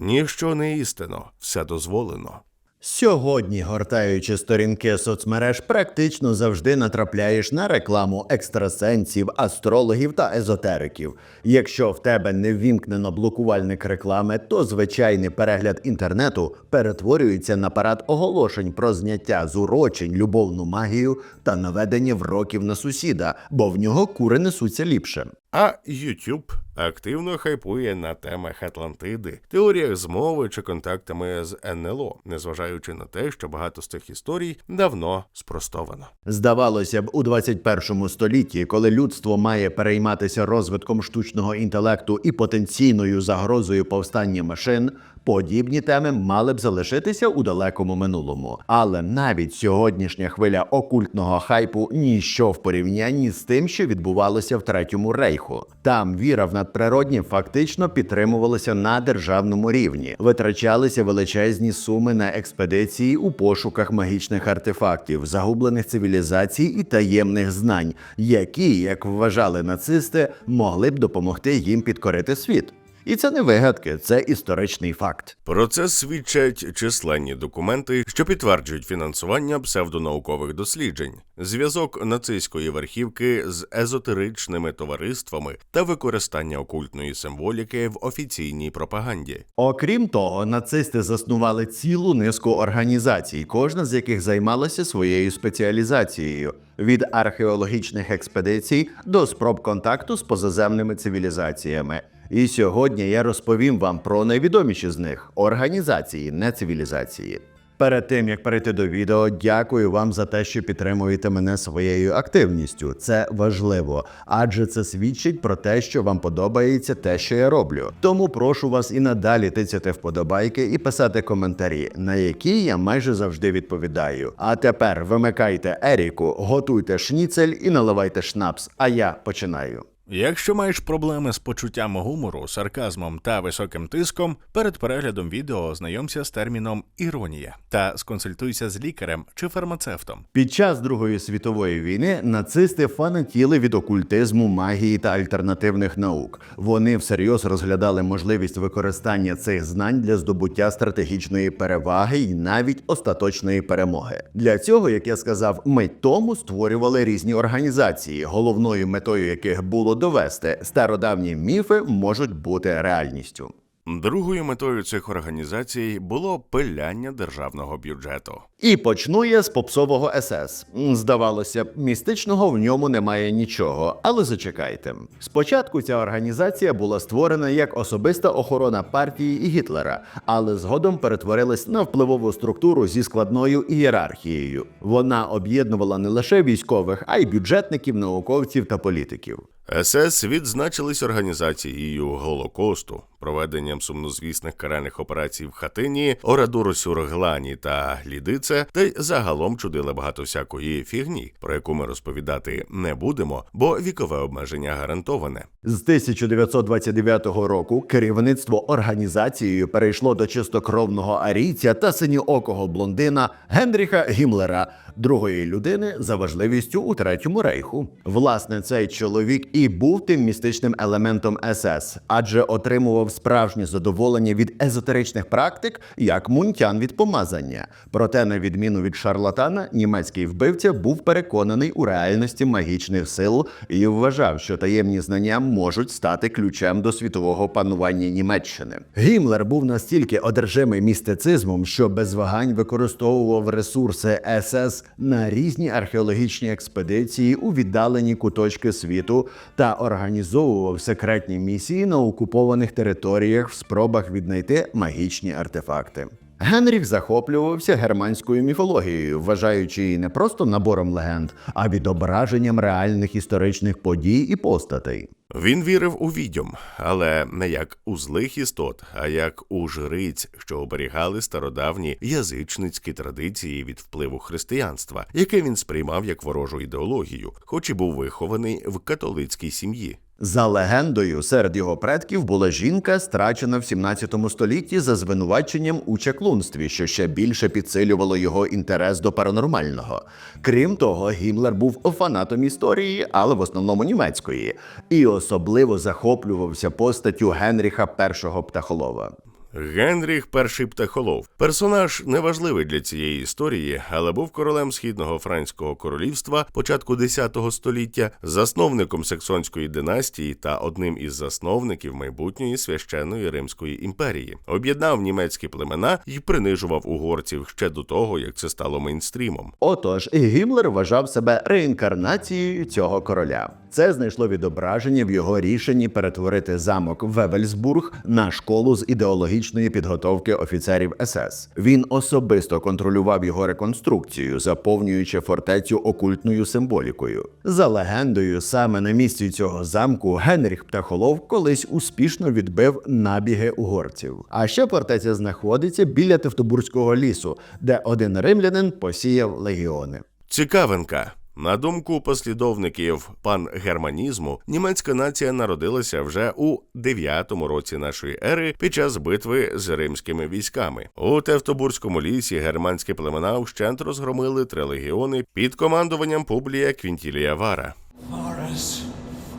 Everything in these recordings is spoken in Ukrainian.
Ніщо не істинно, все дозволено. Сьогодні, гортаючи сторінки соцмереж, практично завжди натрапляєш на рекламу екстрасенсів, астрологів та езотериків. Якщо в тебе не ввімкнено блокувальник реклами, то звичайний перегляд інтернету перетворюється на парад оголошень про зняття з урочень, любовну магію та наведення вроків на сусіда, бо в нього кури несуться ліпше. А YouTube активно хайпує на темах Атлантиди, теоріях змови чи контактами з НЛО, незважаючи на те, що багато з цих історій давно спростовано. Здавалося б, у 21 столітті, коли людство має перейматися розвитком штучного інтелекту і потенційною загрозою повстання машин, подібні теми мали б залишитися у далекому минулому. Але навіть сьогоднішня хвиля окультного хайпу ніщо в порівнянні з тим, що відбувалося в третьому рейху. Там віра в надприроднє фактично підтримувалася на державному рівні, витрачалися величезні суми на експедиції у пошуках магічних артефактів, загублених цивілізацій і таємних знань, які, як вважали нацисти, могли б допомогти їм підкорити світ. І це не вигадки, це історичний факт. Про це свідчать численні документи, що підтверджують фінансування псевдонаукових досліджень, зв'язок нацистської верхівки з езотеричними товариствами та використання окультної символіки в офіційній пропаганді. Окрім того, нацисти заснували цілу низку організацій, кожна з яких займалася своєю спеціалізацією від археологічних експедицій до спроб контакту з позаземними цивілізаціями. І сьогодні я розповім вам про найвідоміші з них організації, не цивілізації. Перед тим як перейти до відео, дякую вам за те, що підтримуєте мене своєю активністю. Це важливо, адже це свідчить про те, що вам подобається те, що я роблю. Тому прошу вас і надалі тицяти вподобайки і писати коментарі, на які я майже завжди відповідаю. А тепер вимикайте Еріку, готуйте шніцель і наливайте шнапс. А я починаю. Якщо маєш проблеми з почуттям гумору, сарказмом та високим тиском, перед переглядом відео ознайомся з терміном іронія та сконсультуйся з лікарем чи фармацевтом. Під час Другої світової війни нацисти фанатіли від окультизму, магії та альтернативних наук. Вони всерйоз розглядали можливість використання цих знань для здобуття стратегічної переваги і навіть остаточної перемоги. Для цього, як я сказав, ми тому створювали різні організації, головною метою яких було довести стародавні міфи можуть бути реальністю. Другою метою цих організацій було пиляння державного бюджету. І почну я з попсового СС. Здавалося б, містичного в ньому немає нічого, але зачекайте. Спочатку ця організація була створена як особиста охорона партії і Гітлера, але згодом перетворилась на впливову структуру зі складною ієрархією. Вона об'єднувала не лише військових, а й бюджетників, науковців та політиків. СС відзначились організацією Голокосту, проведенням сумнозвісних каральних операцій в Хатині, Орадуру Сюрглані та Глідице, та й загалом чудили багато всякої фігні, про яку ми розповідати не будемо, бо вікове обмеження гарантоване. З 1929 року керівництво організацією перейшло до чистокровного арійця та синьоокого блондина Генріха Гімлера, другої людини за важливістю у третьому рейху. Власне, цей чоловік і був тим містичним елементом СС, адже отримував справжнє задоволення від езотеричних практик, як мунтян від помазання. Проте, на відміну від шарлатана, німецький вбивця був переконаний у реальності магічних сил і вважав, що таємні знання можуть стати ключем до світового панування Німеччини. Гімлер був настільки одержимий містицизмом, що без вагань використовував ресурси СС на різні археологічні експедиції у віддалені куточки світу та організовував секретні місії на окупованих територіях в спробах віднайти магічні артефакти. Генріх захоплювався германською міфологією, вважаючи її не просто набором легенд, а відображенням реальних історичних подій і постатей. Він вірив у відьом, але не як у злих істот, а як у жриць, що оберігали стародавні язичницькі традиції від впливу християнства, яке він сприймав як ворожу ідеологію, хоч і був вихований в католицькій сім'ї. За легендою, серед його предків була жінка, страчена в 17 столітті за звинуваченням у чаклунстві, що ще більше підсилювало його інтерес до паранормального. Крім того, Гімлер був фанатом історії, але в основному німецької, і особливо захоплювався постаттю Генріха І Птахолова. Генріх Перший птахолов. Персонаж неважливий для цієї історії, але був королем східного франського королівства початку X століття, засновником саксонської династії та одним із засновників майбутньої священної Римської імперії. Об'єднав німецькі племена і принижував угорців ще до того, як це стало мейнстрімом. Отож, Гімлер вважав себе реінкарнацією цього короля. Це знайшло відображення в його рішенні перетворити замок Вевельсбург на школу з ідеологічної підготовки офіцерів СС. Він особисто контролював його реконструкцію, заповнюючи фортецю окультною символікою. За легендою, саме на місці цього замку Генріх Птахолов колись успішно відбив набіги угорців. А ще фортеця знаходиться біля Тевтобурзького лісу, де один римлянин посіяв легіони. Цікавинка. На думку послідовників пангерманізму, німецька нація народилася вже у 9 році нашої ери під час битви з римськими військами. У Тевтобурзькому лісі германські племена вщент розгромили три легіони під командуванням Публія Квінтілія Вара.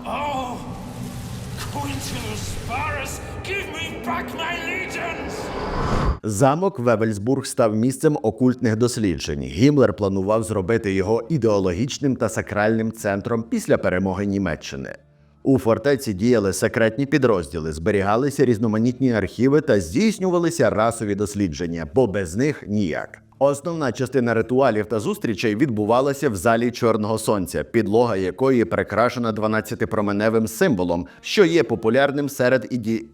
Oh! Give me back my legions! Замок Вевельсбург став місцем окультних досліджень. Гімлер планував зробити його ідеологічним та сакральним центром після перемоги Німеччини. У фортеці діяли секретні підрозділи, зберігалися різноманітні архіви та здійснювалися расові дослідження, бо без них ніяк. Основна частина ритуалів та зустрічей відбувалася в залі Чорного Сонця, підлога якої прикрашена 12-променевим символом, що є популярним серед іді...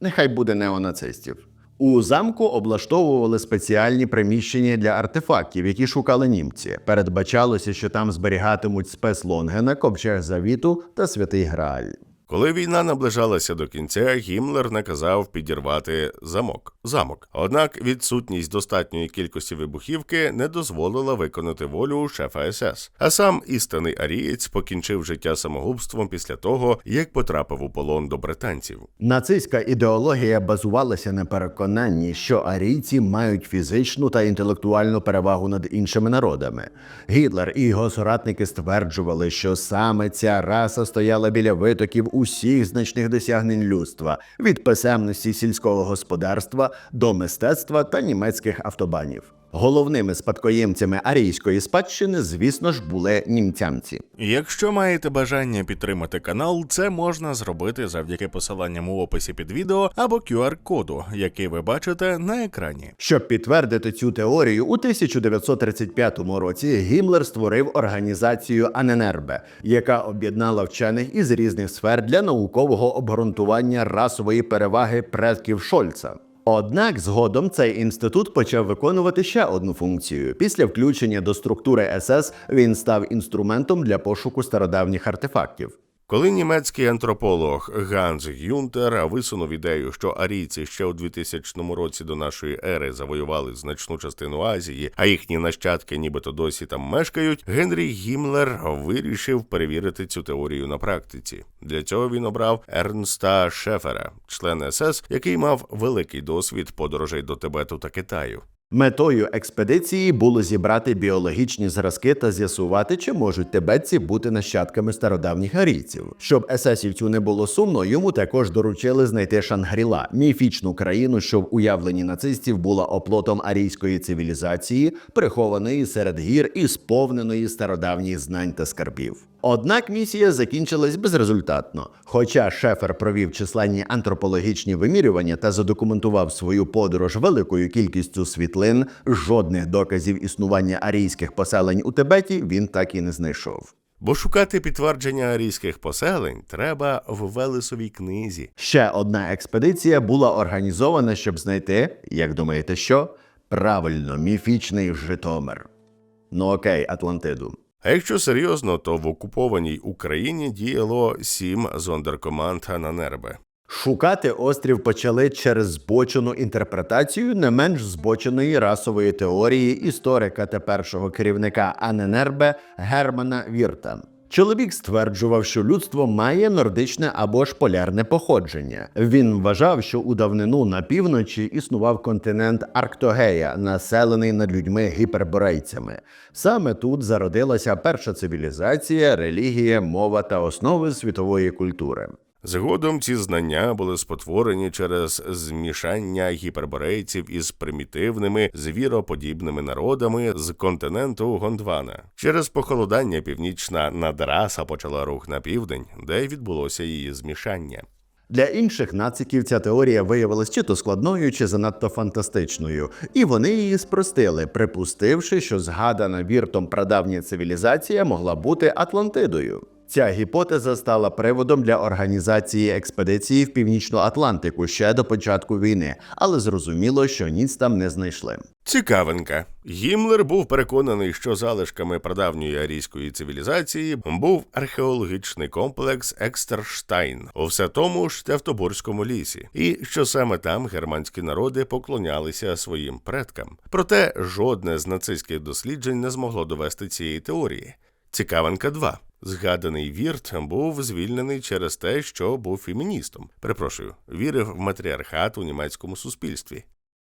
Нехай буде неонацистів. У замку облаштовували спеціальні приміщення для артефактів, які шукали німці. Передбачалося, що там зберігатимуть спецлонгена, ковчег завіту та святий Грааль. Коли війна наближалася до кінця, Гімлер наказав підірвати замок. Замок. Однак відсутність достатньої кількості вибухівки не дозволила виконати волю шефа СС. А сам істинний арієць покінчив життя самогубством після того, як потрапив у полон до британців. Нацистська ідеологія базувалася на переконанні, що арійці мають фізичну та інтелектуальну перевагу над іншими народами. Гітлер і його соратники стверджували, що саме ця раса стояла біля витоків усіх значних досягнень людства від писемності сільського господарства до мистецтва та німецьких автобанів. Головними спадкоємцями арійської спадщини, звісно ж, були німцямці. Якщо маєте бажання підтримати канал, це можна зробити завдяки посиланням у описі під відео або QR-коду, який ви бачите на екрані. Щоб підтвердити цю теорію, у 1935 році Гімлер створив організацію Аненербе, яка об'єднала вчених із різних сфер для наукового обґрунтування расової переваги предків Шольца. Однак згодом цей інститут почав виконувати ще одну функцію. Після включення до структури СС він став інструментом для пошуку стародавніх артефактів. Коли німецький антрополог Ганс Гюнтер висунув ідею, що арійці ще у 2000 році до нашої ери завоювали значну частину Азії, а їхні нащадки нібито досі там мешкають, Генрі Гімлер вирішив перевірити цю теорію на практиці. Для цього він обрав Ернста Шефера, члена СС, який мав великий досвід подорожей до Тибету та Китаю. Метою експедиції було зібрати біологічні зразки та з'ясувати, чи можуть тибетці бути нащадками стародавніх арійців. Щоб есесівцю не було сумно, йому також доручили знайти Шангріла, міфічну країну, що в уявленні нацистів була оплотом арійської цивілізації, прихованої серед гір і сповненої стародавніх знань та скарбів. Однак місія закінчилась безрезультатно. Хоча Шефер провів численні антропологічні вимірювання та задокументував свою подорож великою кількістю світлин, жодних доказів існування арійських поселень у Тибеті він так і не знайшов. Бо шукати підтвердження арійських поселень треба в Велесовій книзі. Ще одна експедиція була організована, щоб знайти, як думаєте, що? Правильно, міфічний Житомир. Ну окей, Атлантиду. А якщо серйозно, то в окупованій Україні діяло сім зондеркоманд Ананербе. Шукати острів почали через збочену інтерпретацію не менш збоченої расової теорії історика та першого керівника Аненербе Германа Вірта. Чоловік стверджував, що людство має нордичне або ж полярне походження. Він вважав, що у давнину на півночі існував континент Арктогея, населений над людьми гіперборейцями. Саме тут зародилася перша цивілізація, релігія, мова та основи світової культури. Згодом ці знання були спотворені через змішання гіперборейців із примітивними звіроподібними народами з континенту Гондвана. Через похолодання північна надраса почала рух на південь, де відбулося її змішання. Для інших нациків ця теорія виявилась чи то складною, чи занадто фантастичною, і вони її спростили, припустивши, що згадана віртом прадавня цивілізація могла бути Атлантидою. Ця гіпотеза стала приводом для організації експедиції в північну Атлантику ще до початку війни, але зрозуміло, що ніц там не знайшли. Цікавинка. Гімлер був переконаний, що залишками прадавньої арійської цивілізації був археологічний комплекс Екстерштайн у все тому ж Тевтобурському лісі, і що саме там германські народи поклонялися своїм предкам. Проте жодне з нацистських досліджень не змогло довести цієї теорії. Цікавинка 2. Згаданий Вірт був звільнений через те, що був феміністом. Перепрошую, вірив в матріархат у німецькому суспільстві.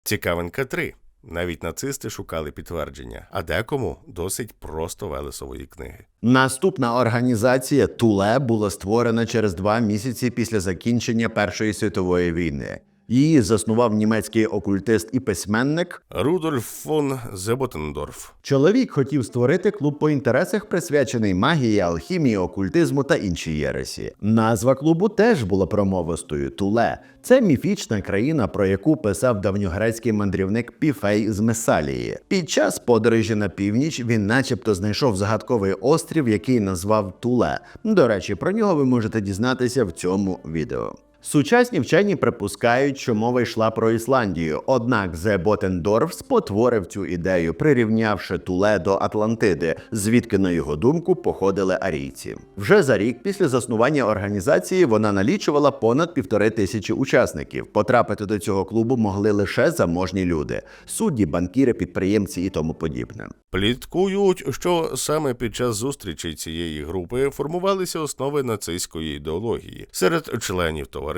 Цікавинка 3. Навіть нацисти шукали підтвердження, а декому досить просто вели свої книги. Наступна організація Туле була створена через два місяці після закінчення Першої світової війни. Її заснував німецький окультист і письменник. Рудольф фон Зеботендорф. Чоловік хотів створити клуб по інтересах, присвячений магії, алхімії, окультизму та іншій єресі. Назва клубу теж була промовистою Туле. Це міфічна країна, про яку писав давньогрецький мандрівник Піфей з Месалії. Під час подорожі на північ він, начебто, знайшов загадковий острів, який назвав Туле. До речі, про нього ви можете дізнатися в цьому відео. Сучасні вчені припускають, що мова йшла про Ісландію. Однак Зе Ботендорф спотворив цю ідею, прирівнявши Туле до Атлантиди, звідки, на його думку, походили арійці. Вже за рік після заснування організації вона налічувала понад півтори тисячі учасників. Потрапити до цього клубу могли лише заможні люди: судді, банкіри, підприємці і тому подібне. Пліткують, що саме під час зустрічі цієї групи формувалися основи нацистської ідеології. Серед членів товариства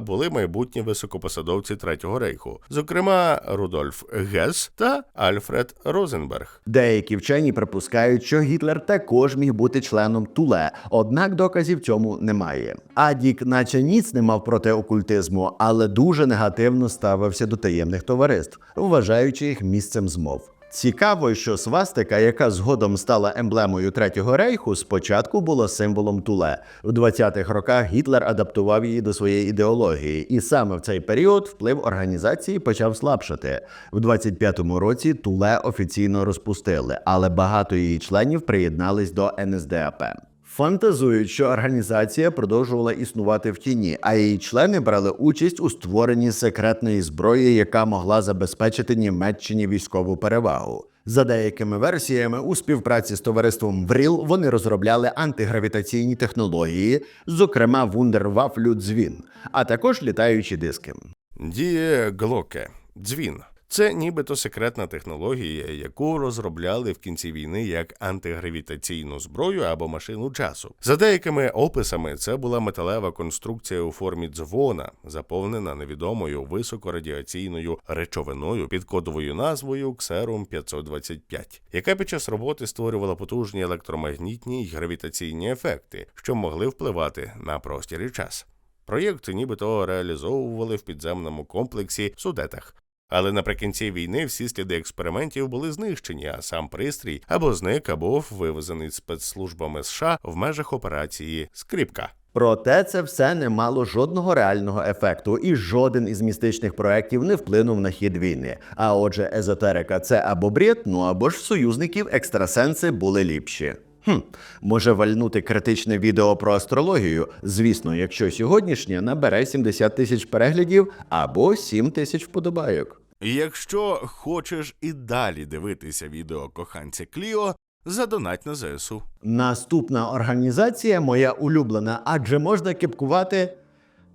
були майбутні високопосадовці Третього рейху, зокрема Рудольф Гес та Альфред Розенберг. Деякі вчені припускають, що Гітлер також міг бути членом Туле, однак доказів цьому немає. Адік, наче ніц не мав проти окультизму, але дуже негативно ставився до таємних товариств, вважаючи їх місцем змов. Цікаво, що свастика, яка згодом стала емблемою Третього рейху, спочатку була символом Туле. В 20-х роках Гітлер адаптував її до своєї ідеології, і саме в цей період вплив організації почав слабшати. В 25-му році Туле офіційно розпустили, але багато її членів приєднались до НСДАП. Фантазують, що організація продовжувала існувати в тіні, а її члени брали участь у створенні секретної зброї, яка могла забезпечити Німеччині військову перевагу. За деякими версіями, у співпраці з товариством ВРІЛ вони розробляли антигравітаційні технології, зокрема вундервафлю дзвін, а також літаючі диски. Діє Глоке дзвін. Це нібито секретна технологія, яку розробляли в кінці війни як антигравітаційну зброю або машину часу. За деякими описами, це була металева конструкція у формі дзвона, заповнена невідомою високорадіаційною речовиною під кодовою назвою Ксерум 525, яка під час роботи створювала потужні електромагнітні й гравітаційні ефекти, що могли впливати на простір і час. Проєкт нібито реалізовували в підземному комплексі в Судетах. Але наприкінці війни всі сліди експериментів були знищені, а сам пристрій або зник, або вивезений спецслужбами США в межах операції Скрипка. Проте це все не мало жодного реального ефекту, і жоден із містичних проєктів не вплинув на хід війни. А отже, езотерика це або бред, ну або ж союзників екстрасенси були ліпші. Хм, може вальнути критичне відео про астрологію, звісно, якщо сьогоднішнє набере 70 тисяч переглядів або 7 тисяч вподобайок. Якщо хочеш і далі дивитися відео коханця Кліо, задонать на ЗСУ. Наступна організація моя улюблена, адже можна кепкувати.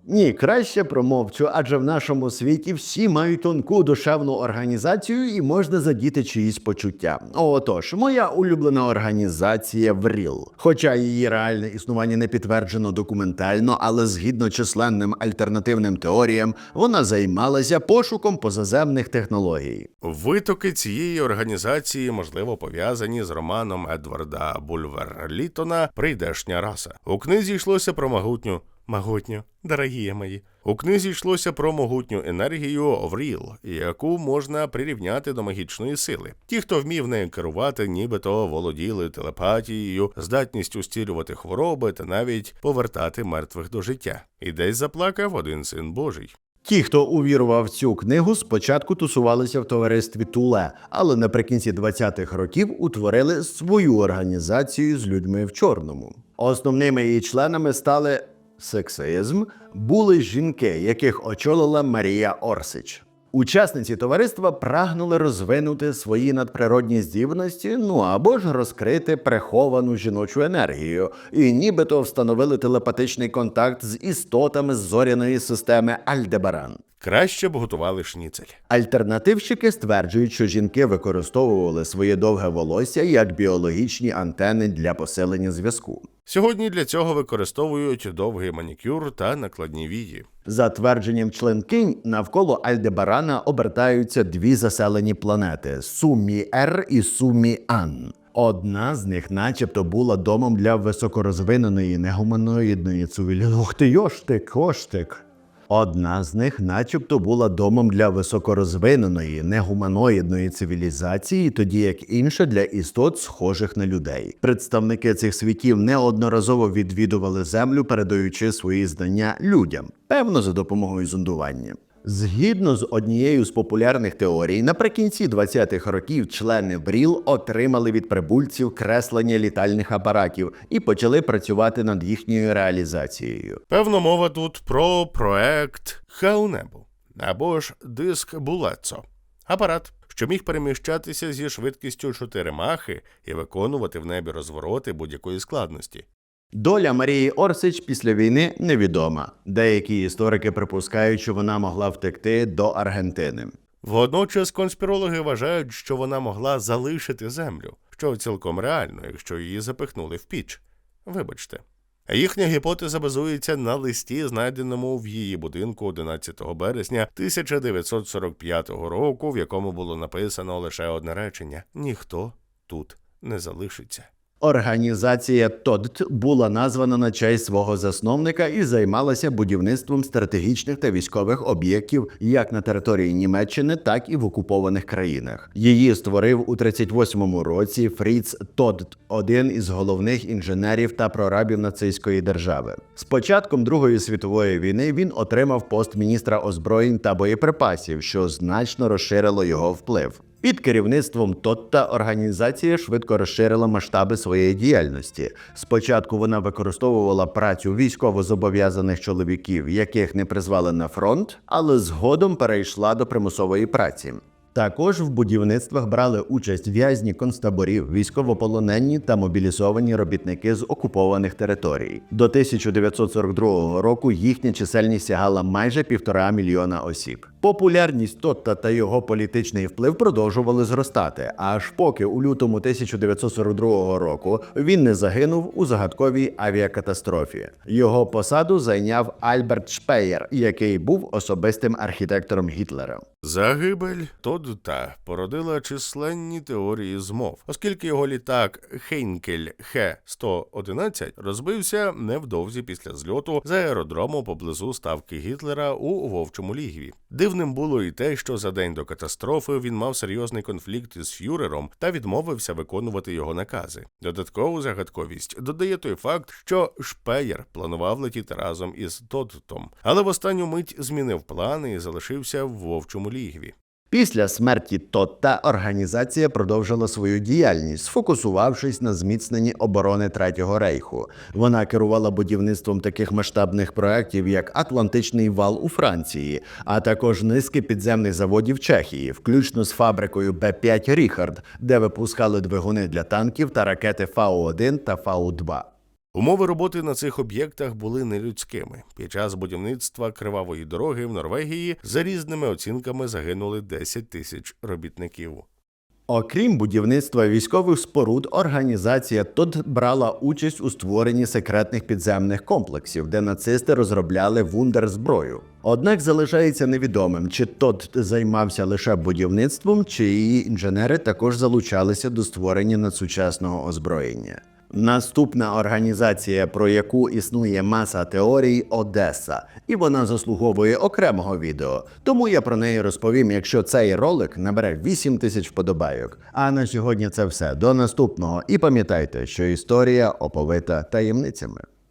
Ні, краще промовчу, адже в нашому світі всі мають тонку душевну організацію і можна задіти чиїсь почуття. Отож, моя улюблена організація ВРІЛ. Хоча її реальне існування не підтверджено документально, але згідно численним альтернативним теоріям, вона займалася пошуком позаземних технологій. Витоки цієї організації можливо пов'язані з романом Едварда Бульвер Літона Прийдешня раса. У книзі йшлося про могутню Могутньо, дорогі мої. У книзі йшлося про могутню енергію Овріл, яку можна прирівняти до магічної сили. Ті, хто вмів нею керувати, нібито володіли телепатією, здатністю стілювати хвороби та навіть повертати мертвих до життя. І десь заплакав один син Божий. Ті, хто увірував в цю книгу, спочатку тусувалися в товаристві Туле, але наприкінці 20-х років утворили свою організацію з людьми в чорному. Основними її членами стали сексизм, були жінки, яких очолила Марія Орсич. Учасниці товариства прагнули розвинути свої надприродні здібності, ну або ж розкрити приховану жіночу енергію, і нібито встановили телепатичний контакт з істотами зоряної системи Альдебаран. Краще б готували шніцель. Альтернативщики стверджують, що жінки використовували своє довге волосся як біологічні антени для посилення зв'язку. Сьогодні для цього використовують довгий манікюр та накладні вії. За твердженням членкинь, навколо Альдебарана обертаються дві заселені планети Сумі Р і Сумі Ан. Одна з них, начебто, була домом для високорозвиненої негуманоїдної цивілізації. Ух ти, йоштик, коштик. Одна з них, начебто, була домом для високорозвиненої негуманоїдної цивілізації, тоді як інша для істот, схожих на людей. Представники цих світів неодноразово відвідували землю, передаючи свої знання людям, певно, за допомогою зондування. Згідно з однією з популярних теорій, наприкінці 20-х років члени БРІЛ отримали від прибульців креслення літальних апаратів і почали працювати над їхньою реалізацією. Певно, мова тут про проект Хаунебу або ж диск Булецо. Апарат, що міг переміщатися зі швидкістю 4 махи і виконувати в небі розвороти будь-якої складності. Доля Марії Орсич після війни невідома. Деякі історики припускають, що вона могла втекти до Аргентини. Водночас конспірологи вважають, що вона могла залишити землю, що цілком реально, якщо її запихнули в піч. Вибачте. Їхня гіпотеза базується на листі, знайденому в її будинку 11 березня 1945 року, в якому було написано лише одне речення: ніхто тут не залишиться. Організація ТОДТ була названа на честь свого засновника і займалася будівництвом стратегічних та військових об'єктів як на території Німеччини, так і в окупованих країнах. Її створив у 38-му році Фріц ТОДТ, один із головних інженерів та прорабів нацистської держави. З початком Другої світової війни він отримав пост міністра озброєнь та боєприпасів, що значно розширило його вплив. Під керівництвом Тотта організація швидко розширила масштаби своєї діяльності. Спочатку вона використовувала працю військовозобов'язаних чоловіків, яких не призвали на фронт, але згодом перейшла до примусової праці. Також в будівництвах брали участь в'язні концтаборів, військовополонені та мобілізовані робітники з окупованих територій. До 1942 року їхня чисельність сягала майже півтора мільйона осіб. Популярність Тотта та його політичний вплив продовжували зростати, аж поки у лютому 1942 року він не загинув у загадковій авіакатастрофі. Його посаду зайняв Альберт Шпеєр, який був особистим архітектором Гітлера. Загибель Тодта породила численні теорії змов, оскільки його літак Хейнкель Х-111 розбився невдовзі після зльоту з аеродрому поблизу ставки Гітлера у Вовчому лігві. Дивним було і те, що за день до катастрофи він мав серйозний конфлікт із фюрером та відмовився виконувати його накази. Додаткову загадковість додає той факт, що Шпеєр планував летіти разом із Тодтом, але в останню мить змінив плани і залишився в Вовчому лігві. Після смерті Тотта організація продовжила свою діяльність, сфокусувавшись на зміцненні оборони Третього рейху. Вона керувала будівництвом таких масштабних проєктів, як Атлантичний вал у Франції, а також низки підземних заводів Чехії, включно з фабрикою Б5 Ріхард, де випускали двигуни для танків та ракети Фау-1 та Фау-2. Умови роботи на цих об'єктах були нелюдськими. Під час будівництва кривавої дороги в Норвегії за різними оцінками загинули 10 тисяч робітників. Окрім будівництва військових споруд, організація ТОД брала участь у створенні секретних підземних комплексів, де нацисти розробляли вундерзброю. Однак залишається невідомим, чи ТОД займався лише будівництвом, чи її інженери також залучалися до створення надсучасного озброєння. Наступна організація, про яку існує маса теорій Одеса, і вона заслуговує окремого відео. Тому я про неї розповім, якщо цей ролик набере 8 тисяч вподобайок. А на сьогодні це все. До наступного. І пам'ятайте, що історія оповита таємницями.